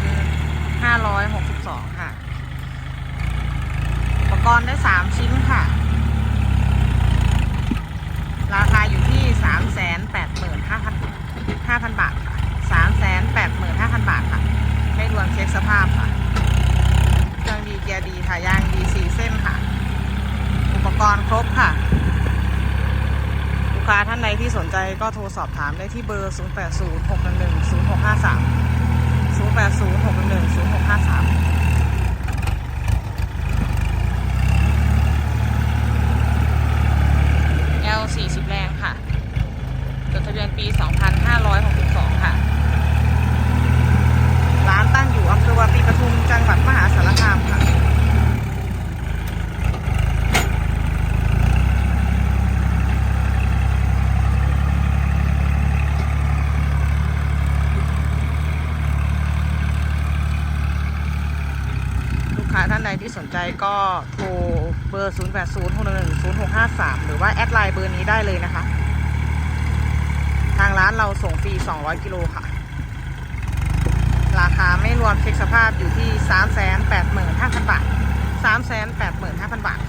2,562 ค่ะ อุปกรณ์ได้ 3 ชิ้นค่ะ ราคาอยู่ที่ 385,000 5,000 บาทค่ะ 385,000 บาทค่ะ ไม่รวมเช็คสภาพค่ะเครื่องดีเกียร์ดีค่ะยางดี4เส้นค่ะ อุปกรณ์ครบค่ะลูกค้าท่านใดที่สนใจก็โทรสอบถามได้ที่เบอร์ 0 8 0 6 1 1 0 6 5 3 0 8 0 6 1 1 0 6 5 3 L 40 แรงค่ะ จดทะเบียนปี 2562 ค่ะ ร้านตั้งอยู่อำเภอวาปีปทุม จังหวัดมหาสารคามค่ะ ลูกค้าท่านใดที่สนใจก็โทร อร์ 0 8 0 6 1 1 0 6 5 3 หรือว่าแอดไลน์เบอร์นี้ได้เลยนะคะ ทางร้านเราส่งฟรี 200 กิโลค่ะ ราคาไม่รวมเช็คสภาพอยู่ที่ 385,000 บาท 385,000 บาท